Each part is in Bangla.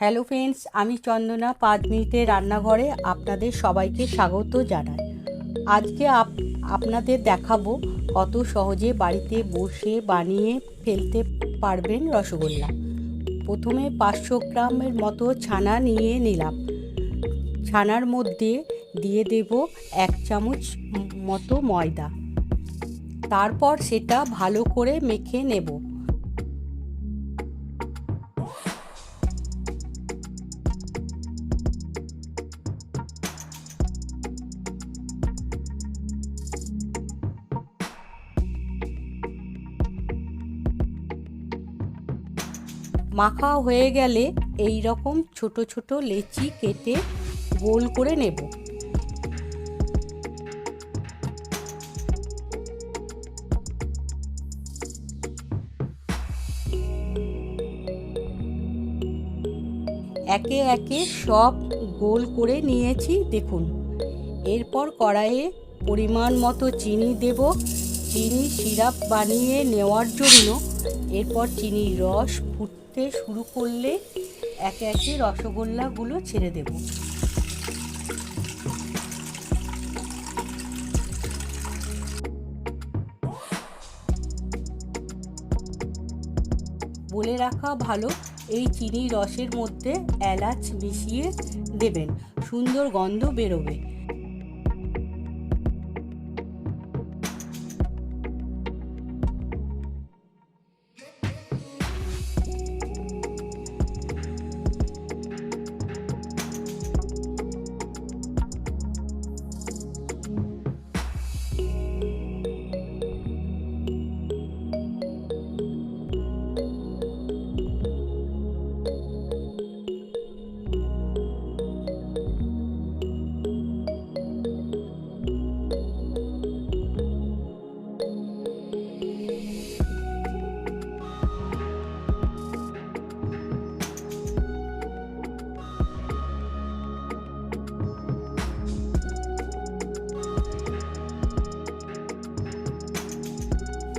হ্যালো ফ্রেন্ডস আমি চন্দনা পাঁচ মিনিটের রান্নাঘরে আপনাদের সবাইকে স্বাগত জানাই। আজকে আপ আপনাদের দেখাবো কত সহজে বাড়িতে বসে বানিয়ে ফেলতে পারবেন রসগোল্লা। প্রথমে পাঁচশো গ্রামের মতো ছানা নিয়ে নিলাম। ছানার মধ্যে দিয়ে দেব এক চামচ মতো ময়দা। তারপর সেটা ভালো করে মেখে নেব। মাখা হয়ে গেলে এই রকম ছোট ছোট লেচি কেটে গোল করে নেব। একে একে সব গোল করে নিয়েছি, দেখুন। এরপর কড়াইয়ে পরিমাণ মতো চিনি দেব। চিনি সিরাপ বানিয়ে নেওয়ার জন্য এরপর চিনির রস ফুটতে শুরু করলে একে একে রসগোল্লাগুলো ছেড়ে দেব। বলে রাখা ভালো, এই চিনি রসের মধ্যে এলাচ মিশিয়ে দেবেন। সুন্দর গন্ধ বেরোবে।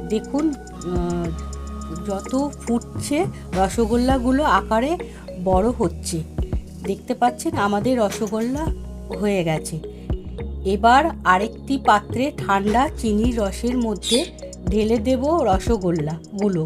দেখুন যত ফুটছে রসগোল্লাগুলো আকারে বড় হচ্ছে। দেখতে পাচ্ছেন, আমাদের রসগোল্লা হয়ে গেছে। এবার আরেকটি পাত্রে ঠান্ডা চিনির রসের মধ্যে ঢেলে দেব রসগোল্লাগুলো।